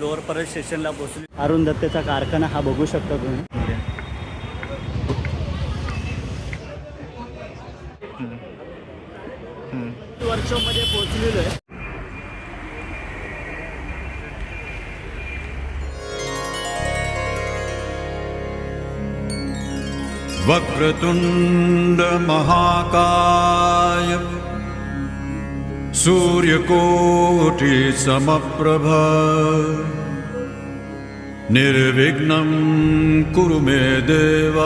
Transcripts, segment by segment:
Lower परत स्टेशनला पोहोचलो. अरुण दत्तेचा कारखाना हा बघू शकता तुम्ही. वर्षामध्ये पोहोचलेलो आहे. वक्रतुण्डमहाकाय प्रभा निर्विघ्नं कुरु मे देव।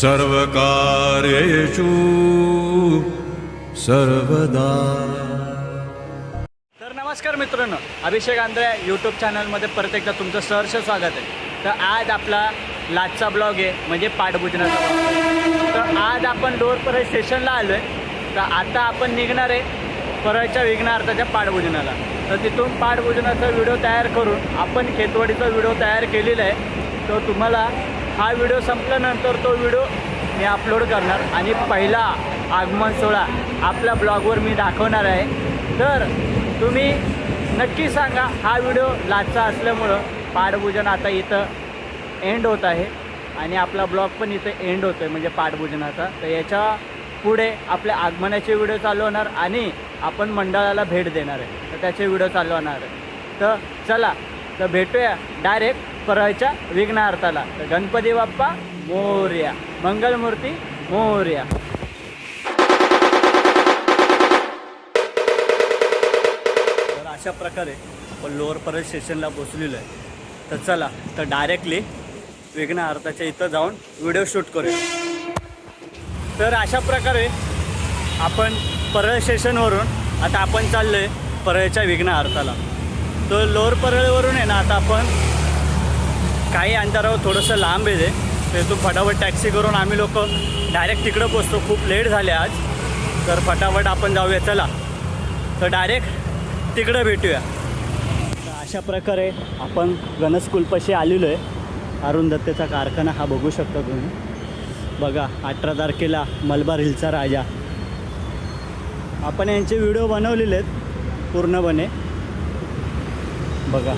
सर्वकार्येषु सर्वदा। तर नमस्कार मित्रांनो अभिषेक आंध्रे यूट्यूब चॅनलमध्ये परत एकदा तुमचं सहर्ष स्वागत आहे. तर आज आपला लाटचा ब्लॉग आहे म्हणजे पाठभुजनाचा तर आज आपण डोरपर्यंत स्टेशनला आलो आहे तर आता आपण निघणार आहे परळच्या विघ्नार्थाच्या पाठभुजनाला. तर तिथून पाठभुजनाचा व्हिडिओ तयार करून आपण खेतवाडीचा व्हिडिओ तयार केलेला आहे. तर तुम्हाला हा व्हिडिओ संपल्यानंतर तो व्हिडिओ मी अपलोड करणार आणि पहिला आगमन सोहळा आपल्या ब्लॉगवर मी दाखवणार आहे. तर तुम्ही नक्की सांगा हा व्हिडिओ लाचा असल्यामुळं पाठभोजन आता इथं एंड होत आहे आणि आपला ब्लॉग पण इथं एंड होतो आहे म्हणजे पाठभोजनाचा. तर याच्या पुढे आपल्या आगमनाचे व्हिडिओ चालू होणार आणि आपण मंडळाला भेट देणार आहे. तर त्याचे व्हिडिओ चालू होणार आहे. तर चला तर भेटूया डायरेक्ट परळच्या विघ्नार्थाला तर गणपती बाप्पा मोर्या. मंगलमूर्ती मोर्या. तर अशा प्रकारे आपण लोअर परळ स्टेशनला पोचलेलो आहे. तर चला तर डायरेक्टली विघ्नार्थाच्या इथं जाऊन व्हिडिओ शूट करूया. तर अशा प्रकारे आपण परळ स्टेशनवरून आता आपण चाललो आहे परळच्या विघ्न अर्थाला तर लोअर परळवरून आहे ना आता आपण काही अंतरावर थोडंसं लांब आहे ते. तर फटाफट टॅक्सी करून आम्ही लोक डायरेक्ट तिकडं पोचतो. खूप लेट झाले आज. तर फटाफट आपण जाऊया. चला. तर डायरेक्ट तिकडं भेटूया. तर अशा प्रकारे आपण गणेश आलेलो आहे. अरुण दत्तेचा कारखाना हा बघू शकता तुम्ही. बघा अठरा तारखेला मलबार हिलचा राजा. आपण यांचे व्हिडिओ बनवलेले आहेत पूर्णपणे. बघा.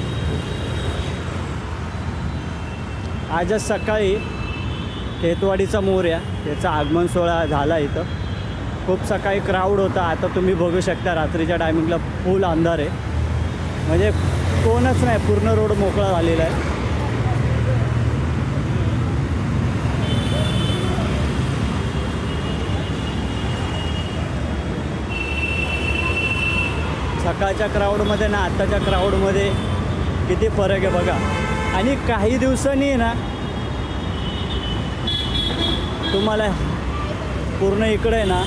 आजच सकाळी खेतवाडीचा मोर्या त्याचा आगमन सोहळा झाला इथं. खूप सकाळी क्राऊड होता आता तुम्ही बघू शकता रात्रीच्या टायमिंगला फुल अंधार आहे. म्हणजे कोणच नाही पूर्ण रोड मोकळा झालेला आहे. सकाळच्या क्राऊडमध्ये ना आत्ताच्या क्राऊडमध्ये किती फरक आहे बघा. आणि काही दिवसांनी ना तुम्हाला पूर्ण इकडे आहे ना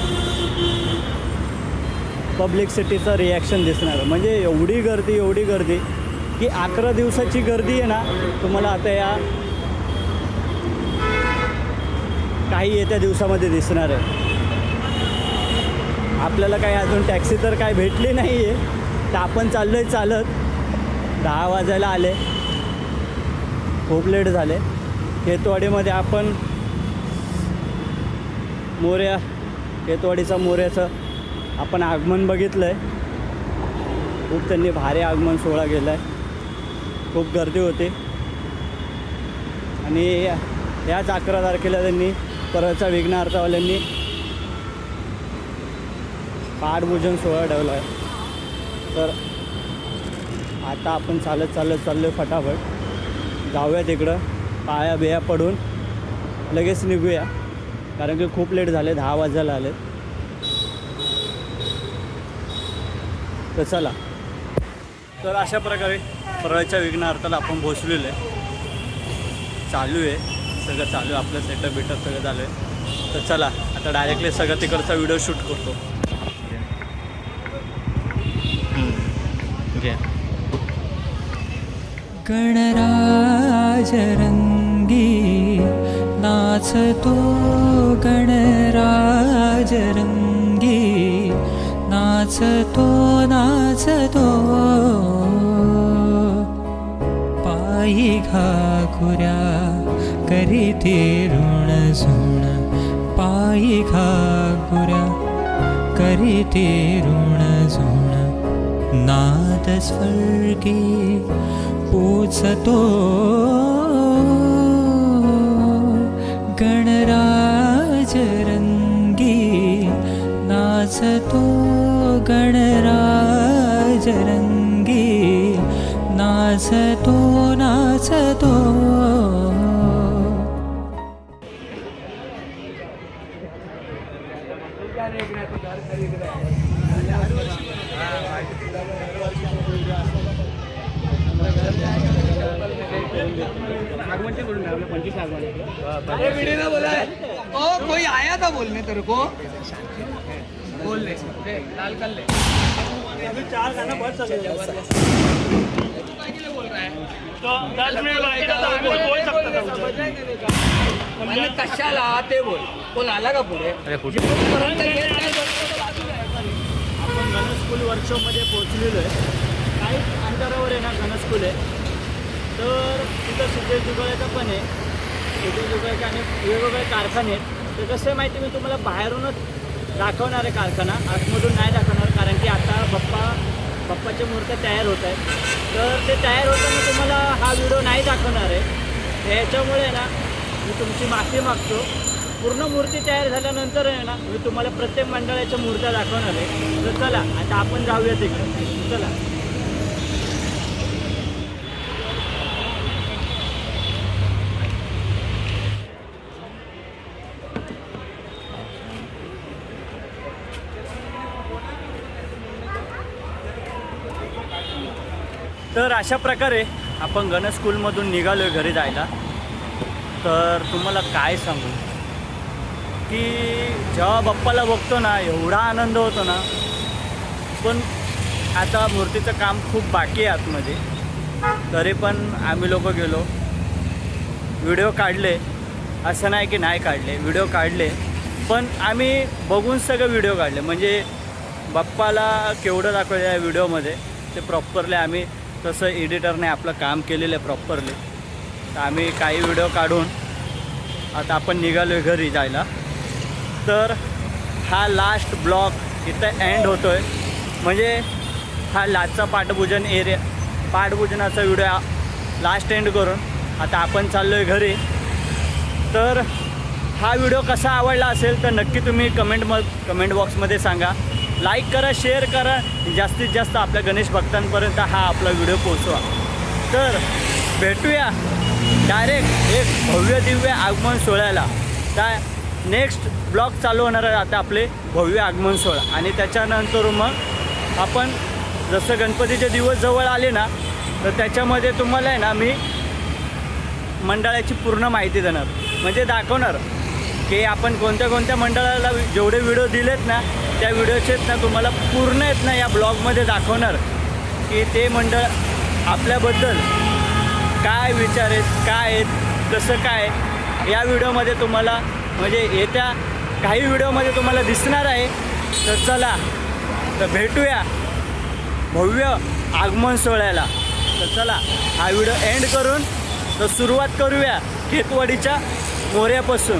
पब्लिक सिटीचं रिॲक्शन दिसणार. म्हणजे एवढी गर्दी एवढी गर्दी की अकरा दिवसाची गर्दी आहे ना तुम्हाला आता या काही येत्या दिवसामध्ये दिसणार आहे. आपल्याला काही अजून टॅक्सी तर काय भेटली नाही आहे तर आपण चाललो आहे चालत. दहा वाजायला आले. खूप लेट झाले. खेतवाडीमध्ये आपण मोऱ्या खेतवाडीचा मोऱ्याचं आपण आगमन बघितलं आहे खूप त्यांनी भारी आगमन सोहळा केला आहे खूप गर्दी होती. आणि याच अकरा तारखेला त्यांनी परतचा विघ्नार्थवाल्यांनी पाठभूजन सोहळा ठेवला आहे तर आता आपण चालत चालत चाललो आहे फटाफट. जाऊया तिकडं पाया बिया पडून लगेच निघूया. कारण की खूप लेट झाले दहा वाजायला आले तर चला. तर अशा प्रकारे परळच्या विघ्नार्थाला आपण पोचलेलो आहे. चालू आहे. सगळं चालू आहे. आपलं सेटअप बिटअप सगळं चालू आहे. तर चला आता डायरेक्टली सगळं तिकडचा व्हिडिओ शूट करतो. म्हणजे गणराजरङ्गी नाचतो गणराजरङ्गी नाचतो नाचतो. पायी घाकुऱ्या करीते ऋण झुण पायी घाकुऱ्या करीते ऋण झुण नादस्वर्गे पूस गणराजरङ्गी नासतो गणराजरङ्गी नासतो नासतो कोई आया था बोलने तेरे को? बोलने लाल कर ले। म्हणजे कशाला ते बोल बोल आला का पुढे आपण गणेश स्कूल वर्कशॉपमध्ये पोहोचलेलो आहे. काही अंतरावर आहे ना गणेश स्कूल आहे. तर तिथं सिद्धेश जुगळ्याचा पण आहे. सिद्धेश जुगळ्याचे आणि वेगवेगळे कारखाने आहेत. तर कसं आहे माहिती मी तुम्हाला बाहेरूनच दाखवणार आहे कारखाना. आतमधून नाही दाखवणार कारण की आता बाप्पा बाप्पाच्या मूर्त्या तयार होत आहेत. तर ते तयार होताना तुम्हाला हा व्हिडिओ नाही दाखवणार आहे. त्याच्यामुळे ना मी तुमची माफी मागतो. पूर्ण मूर्ती तयार झाल्यानंतर आहे ना मी तुम्हाला प्रत्येक मंडळाच्या मूर्त्या दाखवणार आहे. तर चला आता आपण जाऊया तिकडे. चला. तर अशा प्रकारे आपण गणेश स्कूलमधून निघालो आहे घरी जायला. तर तुम्हाला काय सांगू? की जेव्हा बाप्पाला बघतो ना एवढा आनंद होतो ना पण आता मूर्तीचं काम खूप बाकी आहे आतमध्ये. तरी पण आम्ही लोक गेलो. व्हिडिओ काढले. असं नाही की नाही काढले व्हिडिओ काढले. पण आम्ही बघून सगळं व्हिडिओ काढले. म्हणजे बाप्पाला केवढं दाखवलं या व्हिडिओमध्ये ते प्रॉपरली आम्ही तसं एडिटरने आपलं काम केलेलं आहे प्रॉपरली तर आम्ही काही व्हिडिओ काढून आता आपण निघालो आहे घरी जायला. तर हा लास्ट ब्लॉक इथं एंड होतो आहे म्हणजे हा लाचचा पाठभुजन एरिया पाठभुजनाचा व्हिडिओ लास्ट एंड करून आता आपण चाललो आहे घरी. तर हा व्हिडिओ कसा आवडला असेल तर नक्की तुम्ही कमेंट म कमेंट बॉक्समध्ये सांगा. लाईक करा शेअर करा. जास्तीत जास्त आपल्या गणेश भक्तांपर्यंत हा आपला व्हिडिओ पोचवा तर भेटूया. डायरेक्ट एक भव्य दिव्य आगमन सोहळ्याला. त्या नेक्स्ट ब्लॉग चालू होणार आहे आता आपले भव्य आगमन सोहळा. आणि त्याच्यानंतर मग आपण जसं गणपतीचे दिवस जवळ आले ना तर त्याच्यामध्ये तुम्हाला आहे ना मी मंडळाची पूर्ण माहिती देणार. म्हणजे दाखवणार. की आपण कोणत्या कोणत्या मंडळाला जेवढे व्हिडिओ दिलेत ना त्या व्हिडिओचेच ना तुम्हाला पूर्ण आहेत ना या ब्लॉगमध्ये दाखवणार. की ते मंडळ आपल्याबद्दल काय विचार आहेत काय आहेत कसं काय या व्हिडिओमध्ये तुम्हाला म्हणजे येत्या काही व्हिडिओमध्ये तुम्हाला दिसणार आहे. तर चला तर भेटूया भव्य आगमन सोहळ्याला. तर चला हा व्हिडिओ एंड करून तर सुरुवात करूया खेतवाडीच्या मोऱ्यापासून.